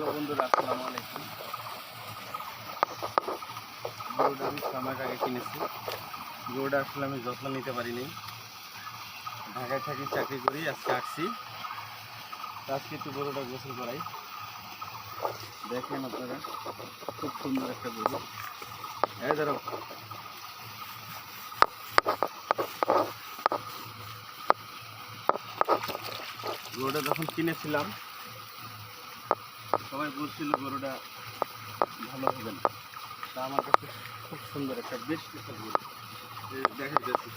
আসসালামু আলাইকুম। আমি ছ মাস আগে কিনেছি। গরুটা আসলে আমি যত্ন নিতে পারিনি। ঢাকায় থাকি, চাকরি করি, আজকে আসছি। আজকে একটু গরুটা গোসল করাই। দেখেন আপনারা, খুব সুন্দর একটা গরু। হ্যাঁ ধরো। গরুটা যখন কিনেছিলাম সবাই বলছিল গরুটা ভালো হবে না। তা আমার কাছে খুব সুন্দর একটা, বেশ একটা গরু। দেখা যাচ্ছে।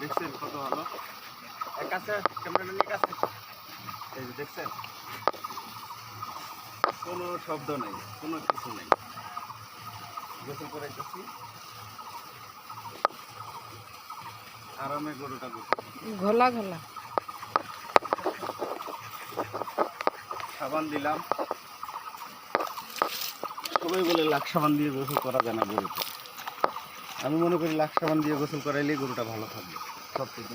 দেখছেন কত ভালো? কাছে ক্যামেরাটা নিয়ে কাছে এই যে দেখছেন? কোনো শব্দ নেই, কোনো কিছু নেই। গোসল করে যাচ্ছি আরামে গরুটা গোসল ঘোলা ঘোলা। সাবান দিলাম। সবাই বলে লাখ সাবান দিয়ে গোসল করা যায় না গরুতে। আমি মনে করি লাখ সাবান দিয়ে গোসল করাইলেই গরুটা ভালো থাকবে সব বেশি।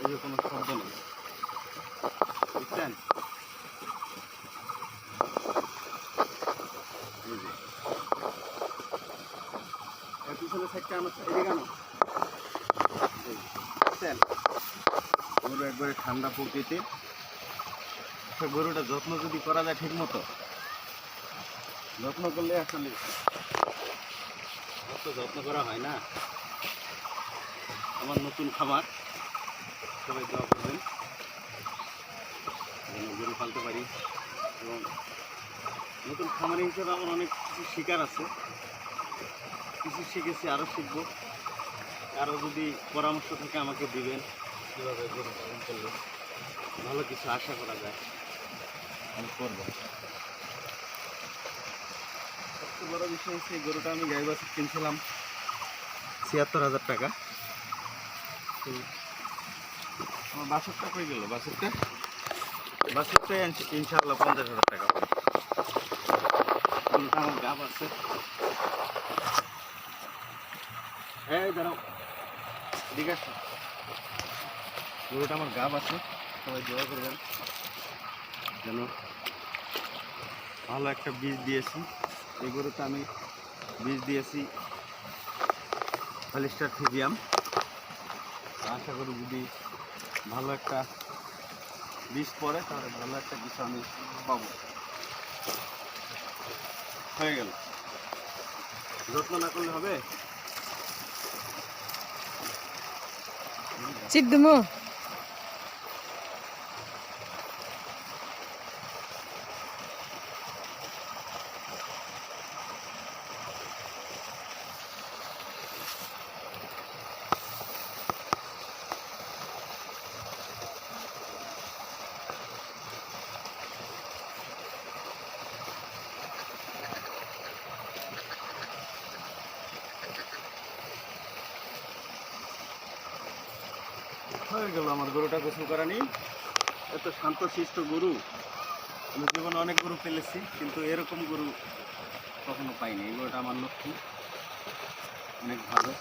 এই যে কোনো শব্দ নেই। বুঝছেন। পিছনে সাইডটা আমার এদিকে গরু একবারে ঠান্ডা প্রকৃতির। সে গরুটা যত্ন যদি করা যায় ঠিক মতো, যত্ন করলে আসলে অত যত্ন করা হয় না। আমার নতুন খামার, সবাই দোয়া করবেন। গরু পালতে পারি। এবং নতুন খামারি হিসেবে আমার অনেক কিছু শিকার আছে। কিছু শিখেছি আরও শিখব। আরও যদি পরামর্শ থাকে আমাকে দিবেন। কীভাবে গরু পালন করলে? ভালো কিছু আশা করা যায়। আমি করব। সবচেয়ে বড় বিষয় হচ্ছে এই গরুটা আমি গাই বাছুর কিনছিলাম। ছিয়াত্তর হাজার টাকা। তো আমার বাছুরটা কই গেল? বাছুরটা? বাছুরটা ইনশ- ইনশাল্লাহ পঞ্চাশ হাজার টাকা পাবে। গরুটা আমার গাব আছে। এই দাঁড়াও এদিকে আসো। গরুটা আমার গাব আছে, সবাই দোয়া করবেন। যেন ভালো একটা বীজ দিয়েছি। এই গরুতে আমি বীজ দিয়েছি হলিস্টার ফিজিয়াম। আশা করি যদি ভালো একটা বীজ পড়ে, তাহলে ভালো একটা কিছু আমি পাবো। হয়ে গেল। যত্ন না করলে হবে? চিপ হয়ে গেল আমার গরুটা গোসল করা নেই এত শান্ত, শিষ্ট গরু। আমি জীবনে অনেক গরু ফেলেছি, কিন্তু এরকম গরু কখনো পাইনি। এই গরুটা আমার লক্ষ্মী। অনেক ভালো।